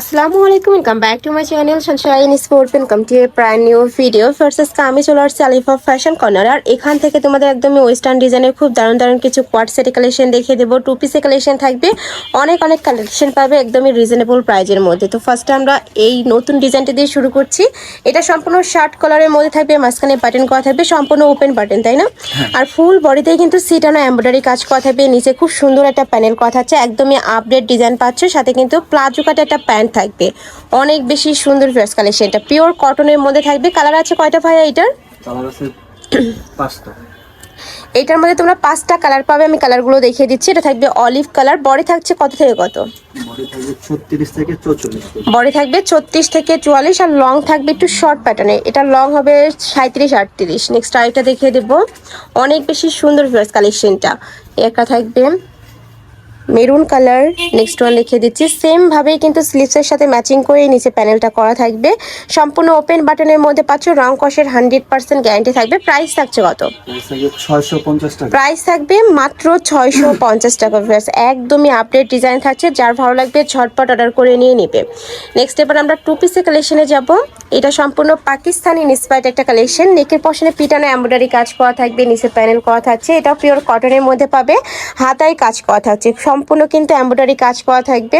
আসসালামু আলাইকুম welcome back to my channel sunshine sport welcome to a প্রায় new video ফার্সেস আমি চলে আসছি আলিফা ফ্যাশন কর্নার আর এখান থেকে তোমাদের একদমই ওয়েস্টার্ন ডিজাইনের খুব দারুণ দারুণ কিছু কোয়ার্ট সেটি কালেকশন দেখিয়ে দেবো। টু পিসে কালেকশন থাকবে। অনেক অনেক কালেকশন পাবে একদমই রিজনেবল প্রাইজের মধ্যে। তো ফার্স্টে আমরা এই নতুন ডিজাইনটা দিয়ে শুরু করছি। এটা সম্পূর্ণ শার্ট কালারের মধ্যে থাকবে মাঝখানে বাটন করা থাকবে সম্পূর্ণ ওপেন বাটন তাই না? আর ফুল বডিতেই কিন্তু সিটানো এমব্রয়ডারি কাজ করা থাকবে। নিচে খুব সুন্দর একটা প্যানেল করা থাকছে। একদমই আপডেট ডিজাইন পাচ্ছ। সাথে কিন্তু প্লাজো কাটে একটা প্যান্ট থাকবে। অনেক বেশি সুন্দর ড্রেস কালেকশনটা পিওর কটনের মধ্যে থাকবে। কালার আছে কয়টা ভাইয়া এটার? কালার আছে পাঁচটা। এটার মধ্যে তোমরা পাঁচটা কালার পাবে। আমি কালারগুলো দেখিয়ে দিচ্ছি। এটা থাকবে অলিভ কালার বডি থাকছে কত থেকে কত? বডি থাকবে ছত্রিশ থেকে চুয়াল্লিশ আর লং থাকবে একটু শর্ট প্যাটার্নে এটা লং হবে সাঁত্রিশ আটত্রিশ। নেক্সট আরেকটা দেখিয়ে দেবো। অনেক বেশি সুন্দর কালেকশনটা। একটা থাকবে মেরুন কালার নেক্সট ওয়ান লিখে দিচ্ছি। সেম ভাবেই কিন্তু স্লিভসের সাথে ম্যাচিং করে নিচে প্যানেলটা করা থাকবে। সম্পূর্ণ ওপেন বাটনের মধ্যে পাচ্ছ রং কষের হান্ড্রেড পার্সেন্ট গ্যারান্টি থাকবে। প্রাইস থাকছে কত? প্রাইস থাকবে মাত্র ছয়শো পঞ্চাশ টাকা। একদমই আপডেট ডিজাইন থাকছে। যার ভালো লাগবে ঝটপট অর্ডার করে নিয়ে নিবে। নেক্সট এবার আমরা টু পিসের কালেকশনে যাব। এটা সম্পূর্ণ পাকিস্তানি ইন্সপায়ার্ড একটা কালেকশন নেকের পশনে পিটানো এমব্রয়ডারি কাজ করা থাকবে নিচে প্যানেল করা থাকছে। এটা পিওর কটনের মধ্যে পাবে। হাতায় কাজ করা থাকছে। সম্পূর্ণ কিন্তু এমব্রয়ডারি কাজ করা থাকবে।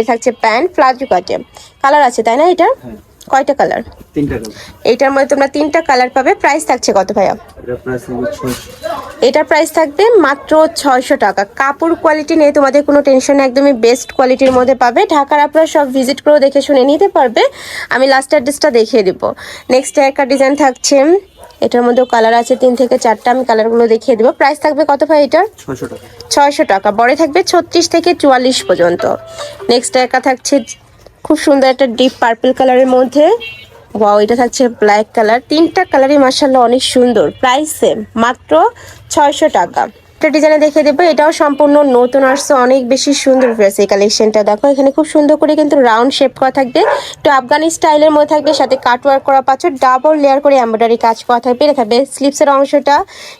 এ থাকছে প্যান্ট প্লাজো কাটে কালার আছে তাই না এটা? হ্যাঁ। কয়টা কালার তিনটা কালার এইটার মধ্যে তোমরা তিনটা কালার পাবে। প্রাইস থাকছে কত ভাইয়া? এটা প্রাইস থাকবে ছয়শো। এটার প্রাইস থাকবে মাত্র ছয়শো টাকা। কাপড় কোয়ালিটি নিয়ে তোমাদের কোনো টেনশন একদমই বেস্ট কোয়ালিটির মধ্যে পাবে। ঢাকার আপনারা সব ভিজিট করে দেখে শুনে নিতে পারবে। আমি লাস্ট অ্যাড্রেসটা দেখিয়ে দিব। নেক্সট একটা ডিজাইন থাকছে এটার মধ্যেও কালার আছে তিন থেকে চারটা আমি কালারগুলো দেখিয়ে দেবো। প্রাইস থাকবে কত ভাই এটার? ছয়শো টাকা। বড় থাকবে ছত্রিশ থেকে চুয়াল্লিশ পর্যন্ত। নেক্সট একা থাকছে খুব সুন্দর একটা ডিপ পার্পল কালারের মধ্যে। ওয়াও এটা থাকছে ব্ল্যাক কালার তিনটা কালারই মার্শাল্লাহ অনেক সুন্দর। প্রাইস সেম মাত্র ছয়শো টাকা। একটা ডিজাইনে দেখে দেবো। এটাও সম্পূর্ণ নতুন আসছে অনেক বেশি সুন্দর ড্রেস এই কালেকশনটা দেখো, এখানে খুব সুন্দর করে কিন্তু রাউন্ড শেপ করা থাকবে। একটু আফগানি স্টাইলের মধ্যে থাকবে, সাথে কাটওয়ার্ক করা পাচ্ছ ডাবল লেয়ার করে এমব্রয়ডারি কাজ করা থাকবে। এটা থাকবে স্লিপসের অংশটা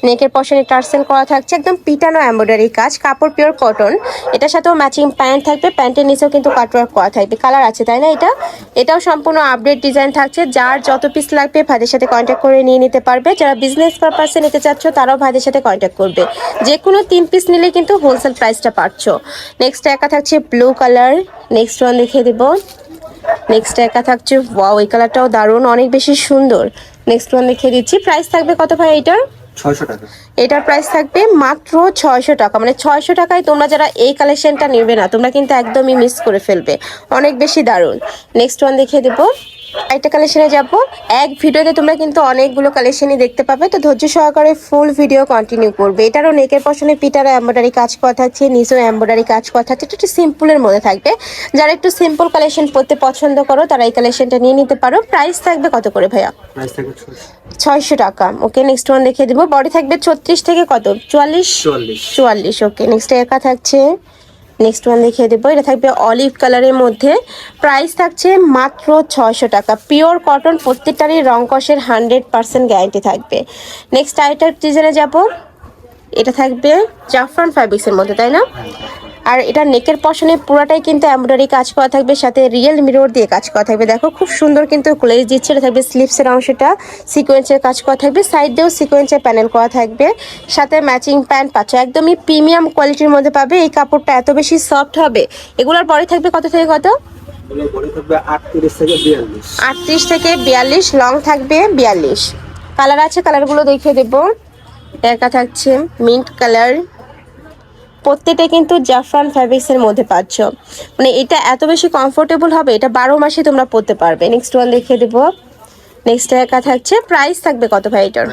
নেকের পশনে টার্সেল করা থাকছে, একদম পিটানো এমব্রয়ডারি কাজ, কাপড় পিওর কটন এটার সাথেও ম্যাচিং প্যান্ট থাকবে প্যান্টের নিচেও কিন্তু কাটওয়ার্ক করা থাকবে। কালার আছে, তাই না এটা? এটাও সম্পূর্ণ আপডেট ডিজাইন থাকছে। যার যত পিস লাগবে, ভাইদের সাথে কন্ট্যাক্ট করে নিয়ে নিতে পারবে। যারা বিজনেস পারপাসে নিতে চাচ্ছ, তারাও ভাইদের সাথে কন্ট্যাক্ট করবে। যে কোনো তিন পিস নিলে কিন্তু হোলসেল প্রাইসটা পাচ্ছ। নেক্সট একা থাকছে ব্লু কালার নেক্সট ওয়ান দেখিয়ে দেবো। নেক্সট একা থাকছে ওয়াও এই কালারটাও দারুণ অনেক বেশি সুন্দর। নেক্সট ওয়ান দেখিয়ে দিচ্ছি প্রাইস থাকবে কত ভাই এটার? ছয়শো টাকা। এটার প্রাইস থাকবে মাত্র ছয়শো টাকা মানে ছয়শো টাকায় তোমরা যারা এই কালেকশনটা নেবে না তোমরা কিন্তু একদমই মিস করে ফেলবে অনেক বেশি দারুণ। নেক্সট ওয়ান দেখিয়ে দেবো। একটা কালেকশনে যাব। এক ভিডিওতে তোমরা কিন্তু অনেকগুলো কালেকশনই দেখতে পাবে। তো ধৈর্য সহকারে ফুল ভিডিও কন্টিনিউ করবে। এটারও নেকের পশনে পিটারও এম্ব্রয়ডারি কাজ করা থাকছে নিচেও এম্ব্রয়ডারি কাজ করা থাকছে এটা একটু সিম্পলের মধ্যে থাকবে। যারা একটু সিম্পল কালেকশন পরতে পছন্দ করো তারা এই কালেকশনটা নিয়ে নিতে পারো। প্রাইস থাকবে কত করে ভাইয়া? ছয়শো। টাকা। ওকে নেক্সট ওয়ান দেখিয়ে দেবো। বডি থাকবে ছত্রিশ থেকে কত? চুয়াল্লিশ? চুয়াল্লিশ। চুয়াল্লিশ। ওকে নেক্সট একা থাকছে। নেক্সট ওয়ান দেখিয়ে দেবো। এটা থাকবে অলিভ কালারের মধ্যে। প্রাইস থাকছে মাত্র ছয়শো টাকা। পিওর কটন প্রত্যেকটারই রং কষের হান্ড্রেড পারসেন্ট গ্যারান্টি থাকবে। নেক্সট আইটার ডিজাইনে যাব। এটা থাকবে জাফরান ফ্যাব্রিক্সের মধ্যে, তাই না? আর এটা নেকের পশনে পুরাটাই কিন্তু এমব্রয়ডারি কাজ করা থাকবে সাথে রিয়েল মিরর দিয়ে কাজ করা থাকবে। দেখো খুব সুন্দর কিন্তু ক্লেজ দিচ্ছে থাকবে স্লিপসের অংশটা সিকোয়েন্সের কাজ করা থাকবে সাইড দিয়েও সিকোয়েন্সের প্যানেল করা থাকবে সাথে ম্যাচিং প্যান্ট পাচ্ছ। একদমই প্রিমিয়াম কোয়ালিটির মধ্যে পাবে এই কাপড়টা এত বেশি সফট হবে। এগুলোর পরে থাকবে কত থেকে কত? আটত্রিশ থেকে বিয়াল্লিশ। লং থাকবে বিয়াল্লিশ। কালার আছে কালারগুলো দেখিয়ে দেবো। একা থাকছে মিন্ট কালার প্রত্যেকটা কিন্তু জাফরান ফ্যাব্রিক্সের মধ্যে পাচ্ছ। মানে এটা এত বেশি কমফোর্টেবল হবে এটা বারো মাসে তোমরা পরতে পারবে। নেক্সট ওয়ান দেখিয়ে দেবো। নেক্সট একা থাকছে। প্রাইস থাকবে কত ভাই এটার?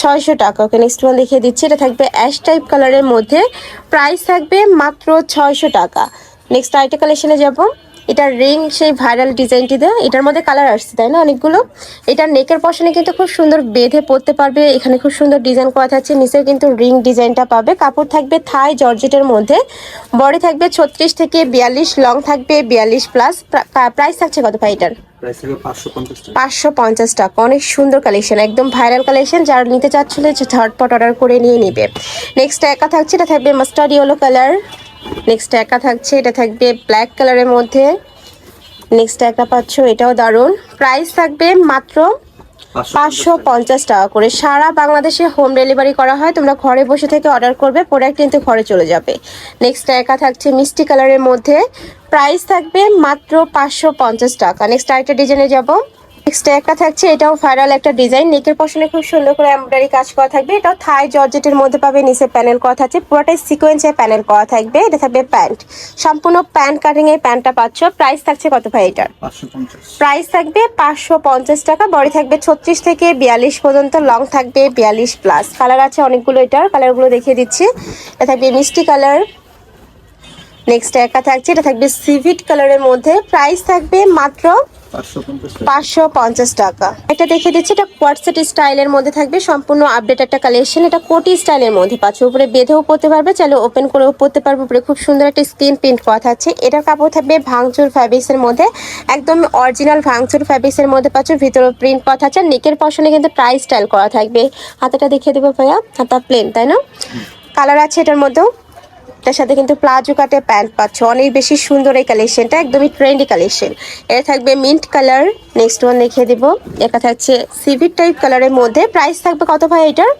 ছয়শো টাকা। ওকে নেক্সট ওয়ান দেখিয়ে দিচ্ছি। এটা থাকবে অ্যাশ টাইপ কালারের মধ্যে। প্রাইস থাকবে মাত্র ছয়শো টাকা। নেক্সট আরেকটা কালেকশনে যাব। এটা রিং সেই ভাইরাল ডিজাইনটি দেয় এটার মধ্যে কালার আসছে তাই না? অনেকগুলো। এটার নেকের পশনে কিন্তু খুব সুন্দর বেঁধে পরতে পারবে। এখানে খুব সুন্দর ডিজাইন করা থাকছে। নিচেও কিন্তু রিং ডিজাইনটা পাবে। কাপড় থাকবে থাই জর্জেটের মধ্যে। বডি থাকবে ছত্রিশ থেকে বিয়াল্লিশ লং থাকবে বিয়াল্লিশ প্লাস প্রাইস থাকছে কত ভাই এটার? পাঁচশো পঞ্চাশ টাকা। পাঁচশো পঞ্চাশ টাকা। অনেক সুন্দর কালেকশন একদম ভাইরাল কালেকশন যারা নিতে চাচ্ছিল ঝটপট অর্ডার করে নিয়ে নিবে। নেক্সট একা থাকছে এটা থাকবে মাস্টার্ড ইয়েলো কালার নেক্সট একা থাকছে এটা থাকবে ব্ল্যাক কালারের মধ্যে। নেক্সট একটা পাচ্ছ এটাও দারুণ। প্রাইস থাকবে মাত্র পাঁচশো পঞ্চাশ টাকা। করে। সারা বাংলাদেশে হোম ডেলিভারি করা হয় তোমরা ঘরে বসে থেকে অর্ডার করবে প্রোডাক্ট কিন্তু ঘরে চলে যাবে। নেক্সট একা থাকছে মিষ্টি কালারের মধ্যে। প্রাইস থাকবে মাত্র পাঁচশো পঞ্চাশ টাকা। নেক্সট আরেকটা ডিজাইনে যাব। নেক্সট একটা থাকছে এটাও ভাইরাল একটা ডিজাইন নেকের পশনে খুব সুন্দর করে এমব্রয়ডারি কাজ করা থাকবে। এটাও থাই জর্জেটের মধ্যে পাবে নিচে প্যানেল করা থাকছে। পুরোটাই সিকোয়েন্সে প্যানেল করা থাকবে। এটা থাকবে প্যান্ট সম্পূর্ণ প্যান্ট কাটিং এর প্যান্টটা পাচ্ছ। প্রাইস থাকছে কত ভাই এটার? প্রাইস থাকবে পাঁচশো পঞ্চাশ টাকা। বডি থাকবে ছত্রিশ থেকে বিয়াল্লিশ পর্যন্ত। লং থাকবে বিয়াল্লিশ প্লাস কালার আছে অনেকগুলো এটার। কালারগুলো দেখিয়ে দিচ্ছি। এটা থাকবে মিষ্টি কালার নেক্সট একা থাকছে। এটা থাকবে সিভিট কালারের মধ্যে। প্রাইস থাকবে মাত্র পাঁচশো পঞ্চাশ টাকা। এটা দেখে দিচ্ছি এটা কোয়াটসেট স্টাইলের মধ্যে থাকবে সম্পূর্ণ আপডেট একটা কালেকশন এটা কোটি স্টাইলের মধ্যে পাচ্ছ উপরে বেঁধেও পড়তে পারবে চাইলে ওপেন করেও পড়তে পারবে উপরে খুব সুন্দর একটা স্ক্রিন প্রিন্ট করা থাকছে। এটার কাপড় থাকবে ভাঙচুর ফ্যাব্রিক্সের মধ্যে একদম অরিজিনাল ভাঙচুর ফ্যাব্রিক্সের মধ্যে পাচ্ছ ভিতরে প্রিন্ট করা থাকছে নেকের পশনে কিন্তু ট্রাই স্টাইল করা থাকবে। হাতাটা দেখিয়ে দেবো ভাইয়া হাতা প্লেন তাই না? কালার আছে এটার মধ্যেও। তার সাথে কিন্তু প্লাজো কাটে, প্যান্ট পাচ্ছ। অনেক বেশি সুন্দর এই কালেকশনটা, একদমই ট্রেন্ডি কালেকশন। এটা থাকবে মিন্ট কালার নেক্সট ওয়ান দেখিয়ে দিব। এটা থাকছে সিভিট টাইপ কালারের মধ্যে। প্রাইস থাকবে কত ভাই এটার?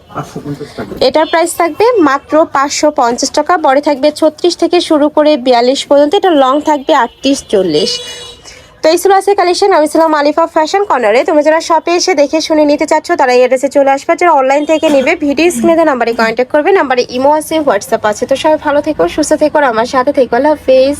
এটার প্রাইস থাকবে মাত্র পাঁচশো পঞ্চাশ টাকা। বড় থাকবে ছত্রিশ থেকে শুরু করে বিয়াল্লিশ পর্যন্ত। এটা লং থাকবে আটত্রিশ চল্লিশ। তো এই ছিল আছে কালেকশন আমি ছিলাম আলিফা ফ্যাশন কর্নারে তুমি যারা শপে এসে দেখে শুনে নিতে চাচ্ছ, তারা এই অ্যাড্রেসে চলে আসবে। যারা অনলাইন থেকে নেবে, ভিডিও স্ক্রিনে নাম্বারে কন্ট্যাক্ট করবে। নাম্বারে ইমো আছে হোয়াটসঅ্যাপ আছে। তো সবাই ভালো থেকো, সুস্থ থেকো আমার সাথে থেকো। আল্লাহ হাফেজ।